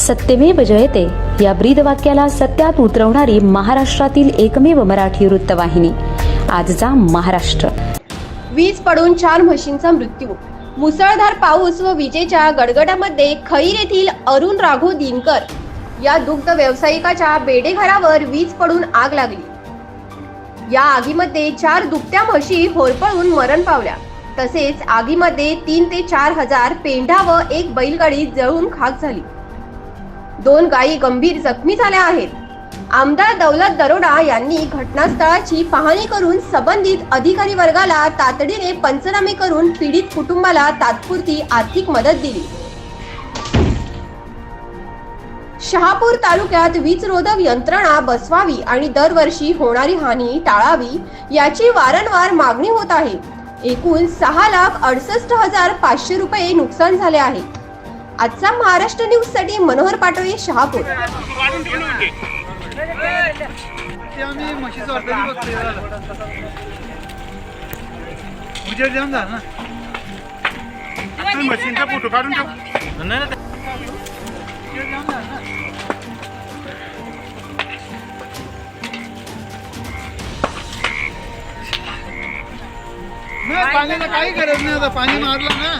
सत्यमेव जयते. या ब्रीद वाक्याला सत्यात उतरवणारी महाराष्ट्रातील एकमेव मराठी वृत्तवाहिनी. आजचा महाराष्ट्र. वीज पडून चार म्हशींचा मृत्यू. मुसळधार पाऊस व विजेच्या गडगडामध्ये खैर येथील अरुण राघो दिनकर. या दुग्ध व्यावसायिकाच्या बेडेघरावर वीज पडून आग लागली. या आगीमध्ये चार दुभत्या म्हशी होरपळून मरण पावल्या. तसेच आगीमध्ये तीन ते चार हजार पेंढा व एक बैलगाडी जळून खाक झाली. दोन गायी गंभीर जखमी झाल्या आहेत. आमदार दौलत दरोडा यांनी घटनास्थळाची पाहणी करून संबंधित अधिकारी वर्गाला तातडीने पंचनामे करून पीडित कुटुंबाला तात्पुरती आर्थिक मदत दिली. शहापूर तालुक्यात वीजरोधक यंत्रणा बसवावी आणि दरवर्षी होणारी हानी टाळावी याची वारंवार मागणी होत आहे. एकूण सहा लाख अडसष्ट हजार पाचशे रुपये नुकसान झाले आहे. आजचा महाराष्ट्र न्यूजसाठी मनोहर पाटोळे शहापूर. मशीनचा फोटो काढून ठेव. नाही पाण्याला काही गरज नाही आता पाणी मारलं ना.